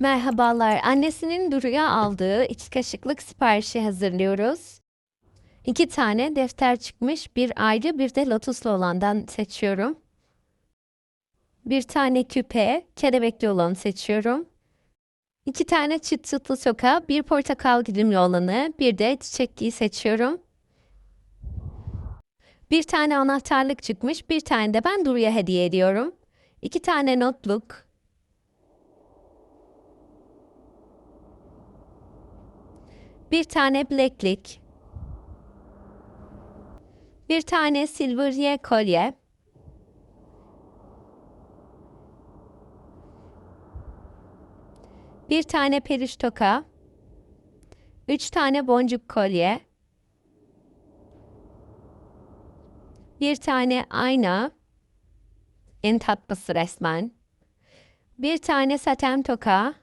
Merhabalar. Annesinin Duru'ya aldığı iki kaşıklık siparişi hazırlıyoruz. İki tane defter çıkmış. Bir ayrı bir de lotuslu olandan seçiyorum. Bir tane küpe, kelebekli olanı seçiyorum. İki tane çıt çıtlı soka, bir portakal dilimli olanı, bir de çiçekliyi seçiyorum. Bir tane anahtarlık çıkmış, bir tane de ben Duru'ya hediye ediyorum. İki tane notluk, bir tane bileklik, bir tane silverye kolye, bir tane periş üç tane boncuk kolye, bir tane ayna, en tatlısı resmen, bir tane saten toka,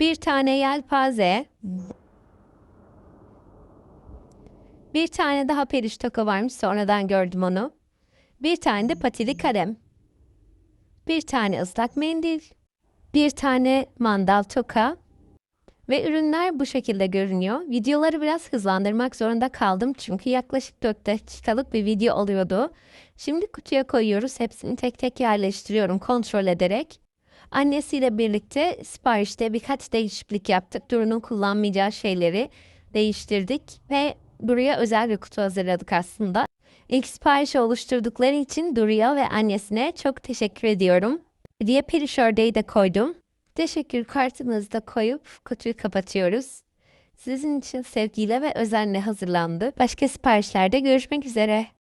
bir tane yelpaze, bir tane daha periş toka varmış sonradan gördüm onu, bir tane de patili kalem, bir tane ıslak mendil, bir tane mandal toka ve ürünler bu şekilde görünüyor. Videoları biraz hızlandırmak zorunda kaldım çünkü yaklaşık 4 dakikalık bir video oluyordu. Şimdi kutuya koyuyoruz. Hepsini tek tek yerleştiriyorum kontrol ederek. Annesiyle birlikte siparişte birkaç değişiklik yaptık. Duru'nun kullanmayacağı şeyleri değiştirdik ve Duru'ya özel bir kutu hazırladık aslında. İlk siparişi oluşturdukları için Duru'ya ve annesine çok teşekkür ediyorum. Diye periş ördeği de koydum. Teşekkür kartımızı da koyup kutuyu kapatıyoruz. Sizin için sevgiyle ve özenle hazırlandı. Başka siparişlerde görüşmek üzere.